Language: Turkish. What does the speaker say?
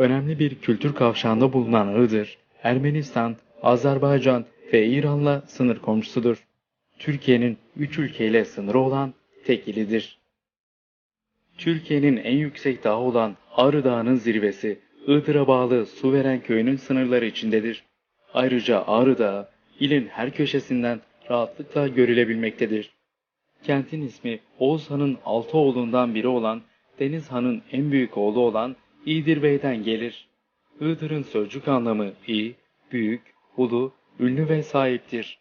Önemli bir kültür kavşağında bulunan Iğdır, Ermenistan, Azerbaycan ve İran'la sınır komşusudur. Türkiye'nin üç ülkeyle sınırı olan tek ilidir. Türkiye'nin en yüksek dağı olan Ağrı Dağı'nın zirvesi, Iğdır'a bağlı Suveren köyünün sınırları içindedir. Ayrıca Ağrı Dağı, ilin her köşesinden rahatlıkla görülebilmektedir. Kentin ismi Oğuz Han'ın altı oğlundan biri olan Deniz Han'ın en büyük oğlu olan İğdir Bey'den gelir. Iğdır'ın sözcük anlamı iyi, büyük, ulu, ünlü ve sahiptir.